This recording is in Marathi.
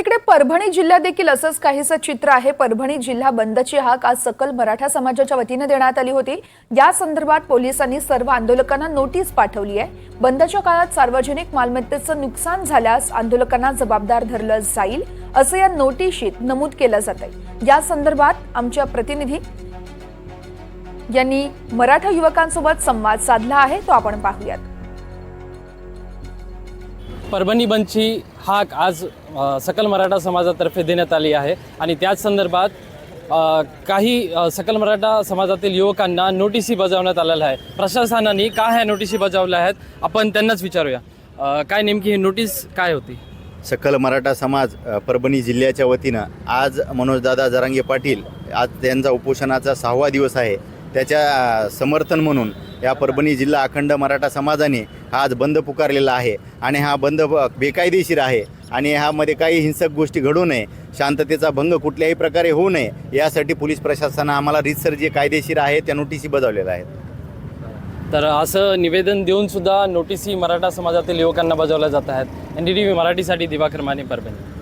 इकडे परभणी जिल्ह्यात देखील असंच काहीसं चित्र आहे. परभणी जिल्हा बंदची हाक आज सकल मराठा समाजाच्या वतीनं देण्यात आली होती. या संदर्भात पोलिसांनी सर्व आंदोलकांना नोटीस पाठवली आहे. बंदच्या काळात सार्वजनिक मालमत्तेचं नुकसान झाल्यास आंदोलकांना जबाबदार धरलं जाईल असं या नोटिशीत नमूद केलं जात आहे या संदर्भात आमच्या प्रतिनिधी यांनी मराठा युवकांसोबत संवाद साधला आहे. तो आपण पाहूयात. परभणी बंदची हाक आज सकल मराठा समाजातर्फे देण्यात आली आहे. आणि त्याच संदर्भात काही सकल मराठा समाजातील युवकांना नोटिसी बजावण्यात आलेल्या आहे. प्रशासनाने का ह्या नोटिसी बजावल्या आहेत? आपण त्यांनाच विचारूया. काय नेमकी ही नोटीस काय होती? सकल मराठा समाज परभणी जिल्ह्याच्या वतीनं आज मनोजदादा जरांगे पाटील आज त्यांचा उपोषणाचा सहावा दिवस आहे. त्याच्या समर्थन म्हणून या परभणी जिल्हा अखंड मराठा समाजाने हा आज बंद पुकारलेला आहे आणि हा बंद ब- बेकायदेशीर आहे आणि ह्यामध्ये काही हिंसक गोष्टी घडू नये शांततेचा भंग कुठल्याही प्रकारे होऊ नये यासाठी पोलीस प्रशासनानं आम्हाला रितसर जे कायदेशीर आहे त्या नोटिसी बजावलेल्या आहेत. तर असं निवेदन देऊन सुद्धा नोटिसी मराठा समाजातील युवकांना बजावल्या जात आहेत. एन डी टी व्ही मराठीसाठी दिवाकर माने परभणी.